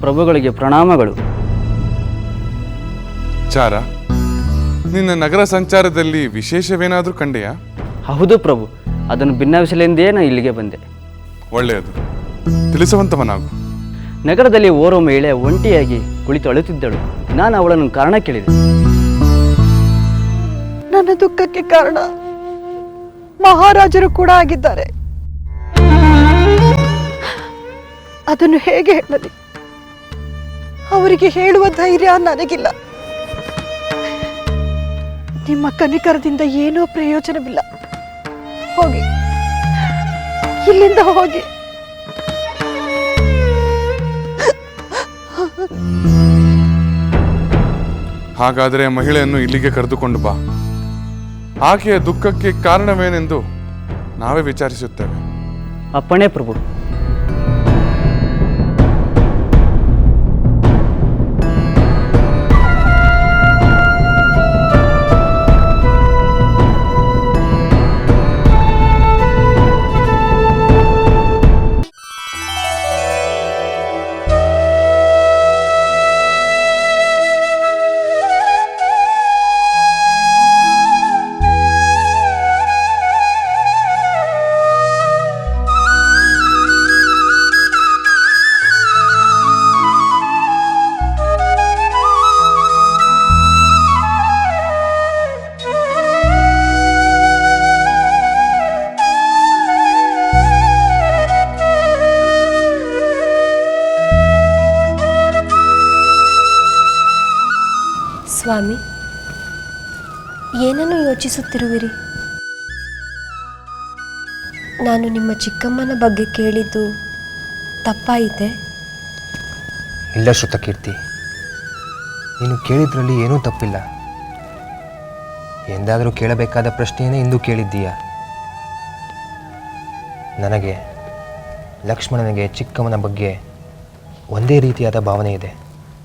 ಪ್ರಭುಗಳಿಗೆ ಪ್ರಣಾಮಗಳು. ಚಾರ ನಿನ್ನ ನಗರ ಸಂಚಾರದಲ್ಲಿ ವಿಶೇಷವೇನಾದರೂ ಕಂಡೆಯಾ? ಹೌದು ಪ್ರಭು ಅದನ್ನು ಭಿನ್ನವಿಸಲೆಂದೇ ನಾನು ಇಲ್ಲಿಗೆ ಬಂದೆ. ಒಳ್ಳೆಯದು ತಿಳಿಸುವಂತವನಾಗು. ನಗರದಲ್ಲಿ ಓರ್ವ ಮಹಿಳೆ ಒಂಟಿಯಾಗಿ ಕುಳಿತು ಅಳುತ್ತಿದ್ದಳು ನಾನು ಅವಳನ್ನು ಕಾರಣ ಕೇಳಿದೆ. ನನ್ನ ದುಃಖಕ್ಕೆ ಕಾರಣ ಮಹಾರಾಜರು ಕೂಡ ಆಗಿದ್ದಾರೆ. ಅದನ್ನು ಹೇಗೆ ಹೇಳಲಿ? ಅವರಿಗೆ ಹೇಳುವ ಧೈರ್ಯ ನನಗಿಲ್ಲ. ನಿಮ್ಮ ಕನಿಕರದಿಂದ ಏನೂ ಪ್ರಯೋಜನವಿಲ್ಲ. ಹೋಗಿ. ಇಲ್ಲಿಂದ ಹೋಗಿ. ಹಾಗಾದರೆ ಮಹಿಳೆಯನ್ನು ಇಲ್ಲಿಗೆ ಕರೆದುಕೊಂಡು ಬಾ. ಆಕೆಯ ದುಃಖಕ್ಕೆ ಕಾರಣವೇನೆಂದು ನಾವೇ ವಿಚಾರಿಸುತ್ತೇವೆ. ಅಪ್ಪಣೆ ಪ್ರಭು. ಸ್ವಾಮಿ. ಏನನ್ನು ಯೋಚಿಸುತ್ತಿರುವಿರಿ? ನಾನು ನಿಮ್ಮ ಚಿಕ್ಕಮ್ಮನ ಬಗ್ಗೆ ಕೇಳಿದ್ದು ತಪ್ಪಾಯಿತೆ? ಇಲ್ಲ ಶ್ರುತಕೀರ್ತಿ. ನೀನು ಕೇಳಿದ್ರಲ್ಲಿ ಏನೂ ತಪ್ಪಿಲ್ಲ. ಎಂದಾದರೂ ಕೇಳಬೇಕಾದ ಪ್ರಶ್ನೆಯೇ ಇಂದು ಕೇಳಿದ್ದೀಯ? ನನಗೆ ಲಕ್ಷ್ಮಣನಿಗೆ ಚಿಕ್ಕಮ್ಮನ ಬಗ್ಗೆ ಒಂದೇ ರೀತಿಯಾದ ಭಾವನೆ ಇದೆ.